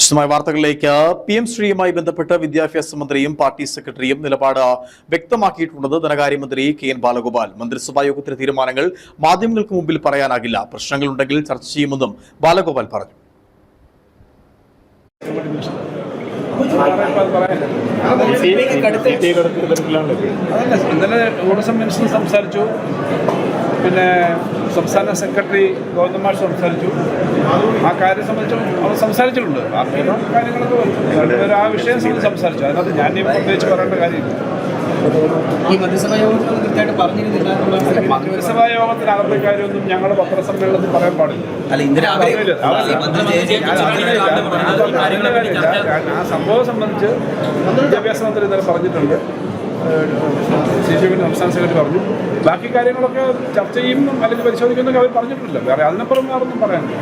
വിശദമായ വാർത്തകളിലേക്ക് P M ശ്രീയുമായി ബന്ധപ്പെട്ട് വിദ്യാഭ്യാസ മന്ത്രിയും പാർട്ടി സെക്രട്ടറിയും നിലപാട് വ്യക്തമാക്കിയിട്ടുള്ളത് ധനകാര്യമന്ത്രി കെ എൻ ബാലഗോപാൽ. മന്ത്രിസഭാ യോഗത്തിലെ തീരുമാനങ്ങൾ മാധ്യമങ്ങൾക്ക് മുമ്പിൽ പറയാനാകില്ല. പ്രശ്നങ്ങളുണ്ടെങ്കിൽ ചർച്ച ചെയ്യുമെന്നും ബാലഗോപാൽ പറഞ്ഞു. ഇന്നലെ സംസാരിച്ചു. പിന്നെ സംസ്ഥാന സെക്രട്ടറി മാഷ് സംസാരിച്ചു. ആ കാര്യം സംബന്ധിച്ചും അവർ സംസാരിച്ചിട്ടുണ്ട്. ബാക്കിയുള്ള കാര്യങ്ങളൊക്കെ ആ വിഷയം സംബന്ധിച്ച് സംസാരിച്ചു. അതിനകത്ത് ഞാൻ പ്രത്യേകിച്ച് പറയേണ്ട കാര്യമില്ല. ഈ മന്ത്രിസഭാ യോഗത്തിൽ കൃത്യമായിട്ട് പറഞ്ഞിരുന്നില്ല മന്ത്രിസഭാ യോഗത്തിനകത്തെ കാര്യമൊന്നും ഞങ്ങൾ പത്രസമ്മേളനത്തിൽ പറയാൻ പാടില്ല അല്ല ഇന്നലെ. ആ സംഭവം സംബന്ധിച്ച് വിദ്യാഭ്യാസ മന്ത്രി ഇന്നലെ പറഞ്ഞിട്ടുണ്ട്. സി സി ബിന്റെ സംസ്ഥാന സെക്രട്ടറി പറഞ്ഞു. ബാക്കി കാര്യങ്ങളൊക്കെ ചർച്ച ചെയ്യും അല്ലെങ്കിൽ പരിശോധിക്കുന്നൊക്കെ അവർ പറഞ്ഞിട്ടില്ല. വേറെ അതിനപ്പുറം വേറൊന്നും പറയാനില്ല.